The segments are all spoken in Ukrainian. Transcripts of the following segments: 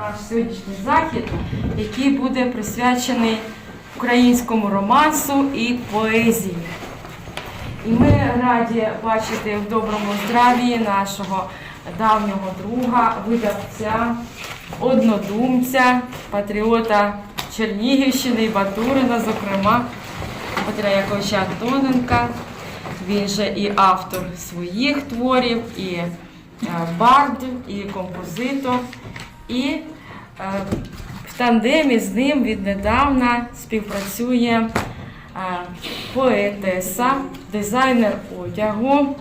наш сьогоднішній захід, який буде присвячений українському романсу і поезії. І ми раді бачити в доброму здраві нашого давнього друга, видавця, однодумця, патріота Чернігівщини і Батурина, зокрема, Петра Яковича Антоненка. Він же і автор своїх творів, і е, бард, і композитор. І е, в тандемі з ним віднедавна співпрацює е, поетеса, дизайнер одягу,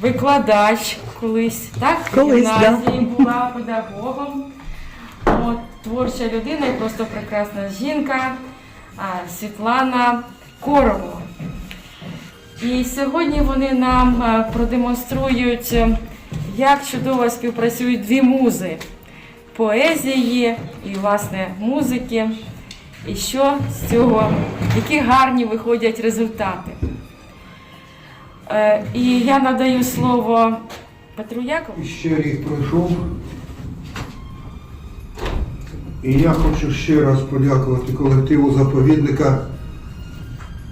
викладач колись, так? В Колись, да. була педагогом. От, творча людина і просто прекрасна жінка Світлана Корова. І сьогодні вони нам е, продемонструють, як чудово співпрацюють дві музи поезії і, власне, музики. І що з цього, які гарні виходять результати. Е, І я надаю слово Петру Якову. Ще рік пройшов. І я хочу ще раз подякувати колективу заповідника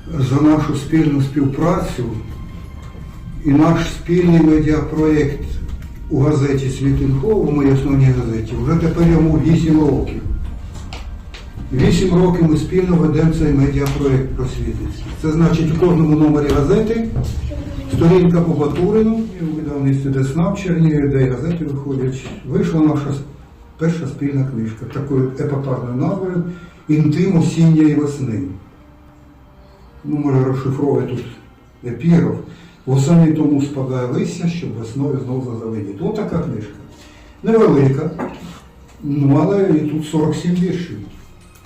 за нашу спільну співпрацю і наш спільний медіапроєкт у газеті Світінхов, у моїй основній газеті, вже тепер йому 8 років. Вісім років ми спільно ведемо цей медіапроєкт просвітницький. Це значить в кожному номері газети сторінка по Батурину, і у видавництві Десна в Чернігові, де газети виходять. Вийшла наша перша спільна книжка такою епатажною назвою Інтим осінньої весни. Ну, може розшифровувати тут епіграф. Восени тому спадає листя, щоб весною знов зазеленіти. Ось така книжка. Невелика, ну, але і тут 47 віршів.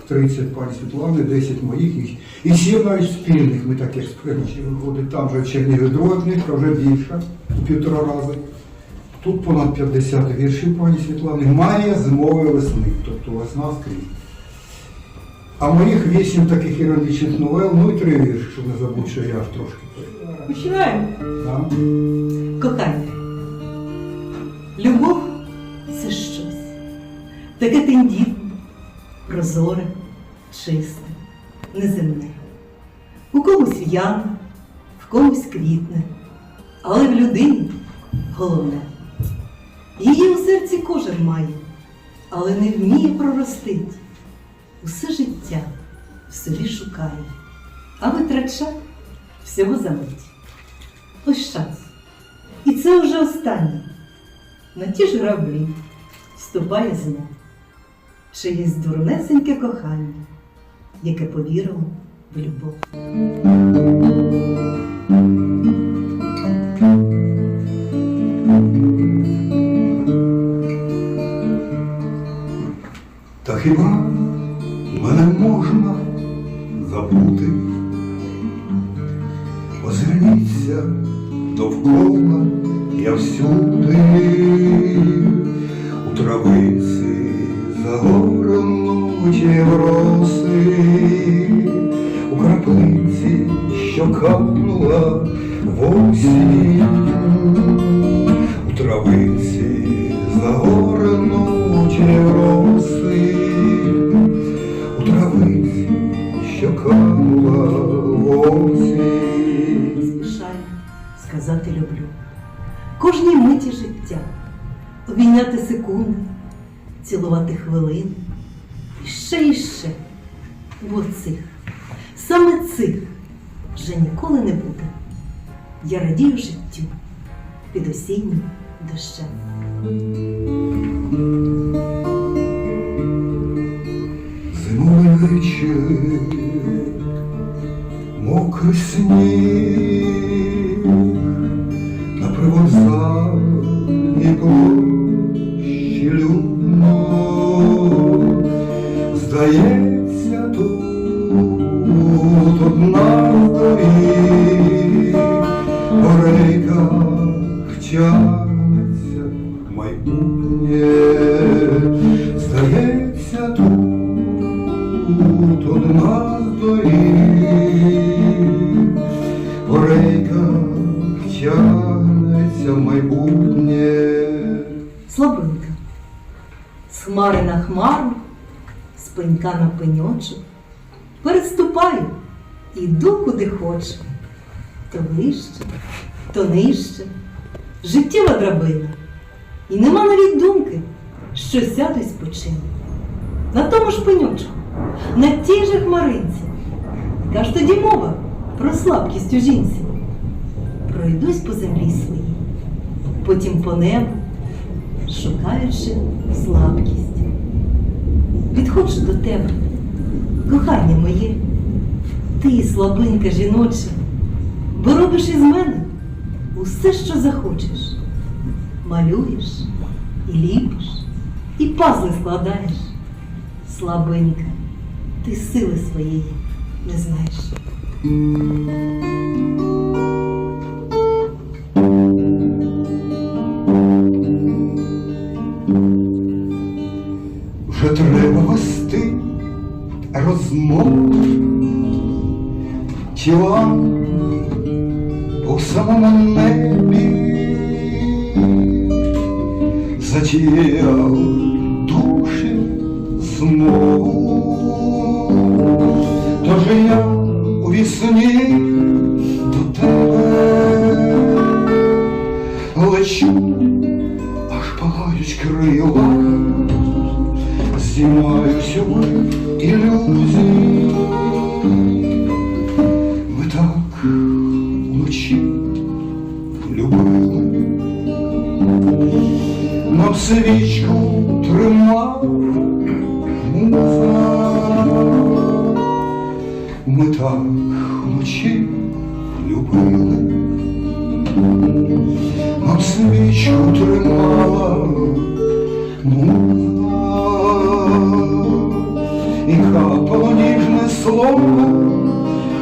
30 пані Світлани, 10 моїх і- і 7 навіть спільних ми так експериментів виходить. Там вже в Чернігові друга книжка, вже більша, півтора рази. Тут понад 50 віршів пані Світлани. Має зимової весни, тобто весна скрізь. А моїх 8 таких іронічних новел, ну і три вірші, щоб не забути, що я ж трошки. Починаємо. Да? Кохання. Любов це щось. Таке тендітне, прозоре, чисте, неземне. У комусь в'яне, в комусь квітне, але в людині головне. Її у серці кожен має, але не вміє проростить. Усе життя в собі шукає, а витрачає всього за мить. Ось шанс. І це вже останнє. На ті ж граблі вступає знов чиєсь дурнесеньке кохання, яке повірило в любов. Та хіба забути? Озирніться довкола я всюди, у травиці загорнуті роси, у краплиці, що капнула в осінь, обійняти секунди, цілувати хвилини. І ще і ще. І оцих, саме цих вже ніколи не буде. Я радію життю під осіннім дощем. Зимовий вечір, мокрий сніг, тягнеться майбутнє, здається, тут одна з доріг, по рейках тягнеться майбутнє. Слабинка, хмари на хмару, з пенька на пеньочок. Переступаю, іду куди хочу. То вище, то нижче. Життєва драбина. І нема навіть думки, що сяду й спочину. На тому ж пеньочку, на тій же хмаринці. Яка ж тоді мова про слабкість у жінці? Пройдусь по землі своїй, потім по небу, шукаючи слабкість. Підходжу до тебе, кохання моє, ти, слабинка жіноча, бо робиш із мене усе, що захочеш. Малюєш і ліпиш, і пазли складаєш. Слабинка, ти сили своєї не знаєш. Затіяв душі знову. Тож я у вісні до тебе лечу, аж палають крила знімаюся в ілюзії. Свічку тримав. Ми так вночі любили, нам свічку тримала. І хапало ніжне слово,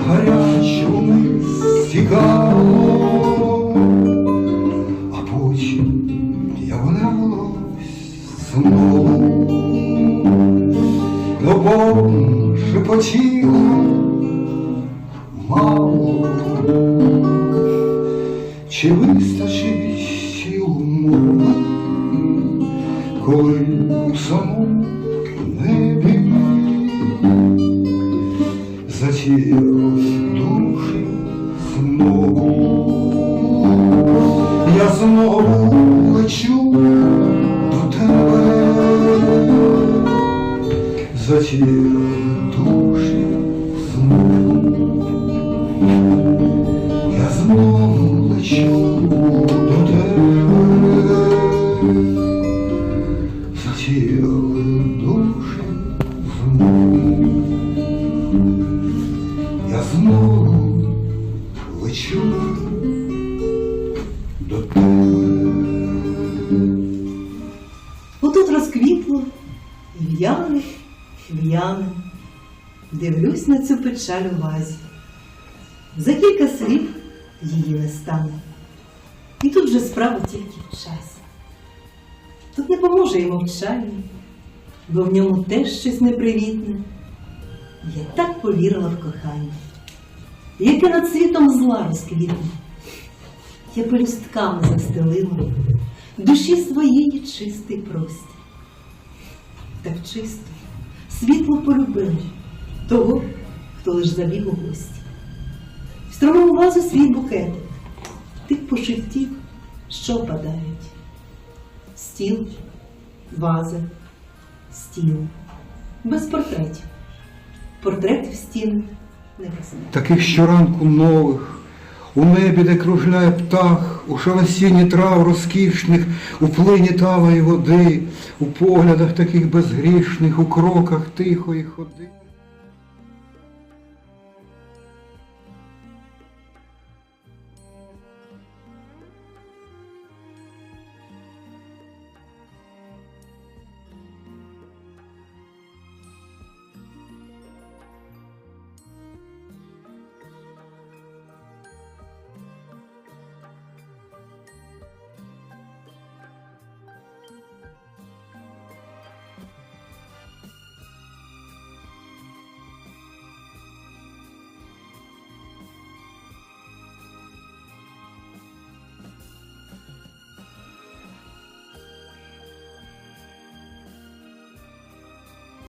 гаряче вниз стікало, коли саму самому небі затіялись душі знову. Я знову лечу до тебе, затіяли лечу до тебе. Отут розквітло, і в'яне, в'яне. Дивлюсь на цю печаль у вазі. За кілька слів її не стане. І тут же справа тільки в часі. Тут не поможе й мовчання, бо в ньому теж щось непривітне. Я так повірила в кохання, яке над світом зла розквітне. Я пелюстками застелила душі своєї чистий простір. Так чисто, світло полюбили того, хто лиш забіг у гості. В строгому вазу свій букетик, тих пошиттів, що падають. Стіл, ваза, стіл, без портретів. Портретів стін не поставить. Таких щоранку нових, у небі, де кружляє птах, у шалосінні трав розкішних, у плині талої води, у поглядах таких безгрішних, у кроках тихої ходи.